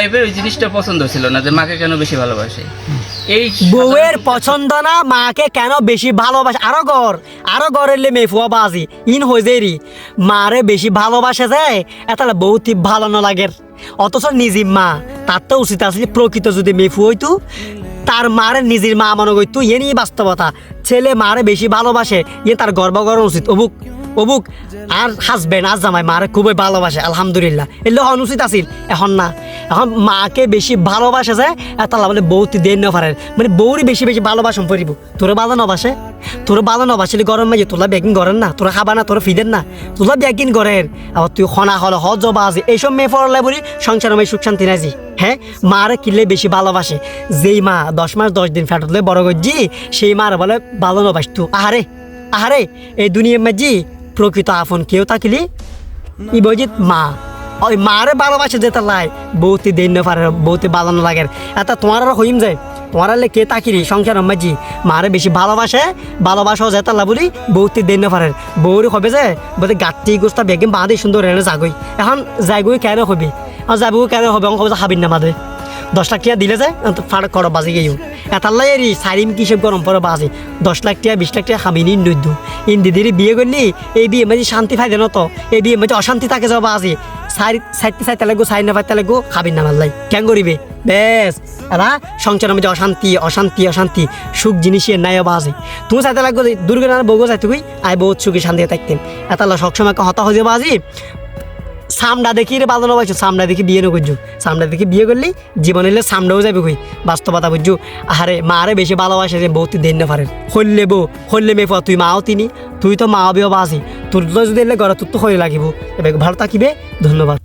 টাইপের ওই জিনিসটা পছন্দ ছিল না যে মাকে কেন বেশি ভালোবাসে? এই বউয়ের পছন্দ না মাকে কেন বেশি ভালোবাসে? আরও আরও গরের মেয়ে ফুয়া বাজি ইন হয়ে মারে বেশি ভালোবাসে যায় এতালে বহুত ভালো ন লাগে। অথচ নিজের মা তার তো উচিত আসলে প্রকৃত যদি মেয়ে ফু হইতো তার মারে নিজের মা মনে করতো ইয়ে নিয়ে বাস্তবতা। ছেলে মারে বেশি ভালোবাসে ইয়ে তার গর্ব করা উচিত। অবুক অবুক। আর হাজবেন্ড আর জামাই মারে খুবই ভালোবাসে আলহামদুলিল্লাহ। এগুলো অনুচিত আছিল এখন না। এখন মাকে বেশি ভালোবাসে যায় তাহলে বলে বউতি দেন না পারে। মানে বউরি বেশি বেশি ভালোবাসন পড়িব তোরা বাধা নবাসে তোরা বাধা নবাসিলে গরম মাঝে তোলা ব্যাগিং করেন না তোরা খাবা না তোরা ফিদেন না তোলা ব্যাগিং করেন। আবার তুই খনা হল হজ বা আছে এইসব মেয়ে পড়লে বলি সংসার মেয়ে সুখ শান্তি নাজি হ্যাঁ? মারে কিনলে বেশি ভালোবাসে। যেই মা দশ মাস দশ দিন ফেটলে বড় করছি সেই মার বলে ভালো নবাস তু আহারে আহারে এই দুনিয়া মাঝি প্রকৃত আপন কেউ থাকিলি? ই বজিত মা। ওই মারে ভালোবাসে যেতে লাই। বউতি দেন পারে বউতি ভালো না লাগে এটা তোমার হইম যায় তোমার কে তাকিরি সংসার মাঝি মারে বেশি ভালোবাসে ভালোবাসা যেতে লা বলি বউতি দেন পারে। বউরি হবে যে বলতে গাত্তি গোস্তা বেগে বাঁধে সুন্দর এনে যাগই এখন যাইগই কেন হবি? আর যাব কেন হবে? অঙ্ক হাবিন না মাদে দশ লাখ টাকা দিলে যায় ফাড় কর বাজে গিয়েও এতাল্লাই এরি, সারিম কিসব গরম পরে বাজে। দশ লাখ টাকা বিশ লাখ টাকা খাবি নিন দৈদ্য ইন দিদির বিয়ে করলি, এই বিয়ে মাঝে শান্তি ফাইদে না তো এই বিয়ে মাঝে অশান্তি থাকে যাব বাজে। সারি সাইতে সাইতে লাগবো সাইড না পাইতে লাগবো খাবি না মাল্লাই। কেন করিবে? বেশ এরা সংসারের মধ্যে অশান্তি অশান্তি অশান্তি। সুখ জিনিসের নাই বাজে। তুমি চাইতে লাগবো দুর্গা বউগো চাইতে কই, আই বহুত সুখী শান্তি থাকতেন এতাল্লা সবসময় হতা হয়ে বাজি। সামডা দেখি রে বাজানো পাইছো সামডা দেখি বিয়ে নকরছু সামডা দেখি বিয়ে করলি, জীবন এলে সামডাও যাবে কই? বাস্তবতা বুঝছ? আরে মারে বেশি ভালোবাসে যে দেন না পারে। হইলে বউ, হইলে মেয়ে তুই মাও তিনি, তুই তো মা বিও বাসি। তোর তো যদি এলে ঘরে তোর তো হয়ে লাগিব। এবার ভালো থাকিবে ধন্যবাদ।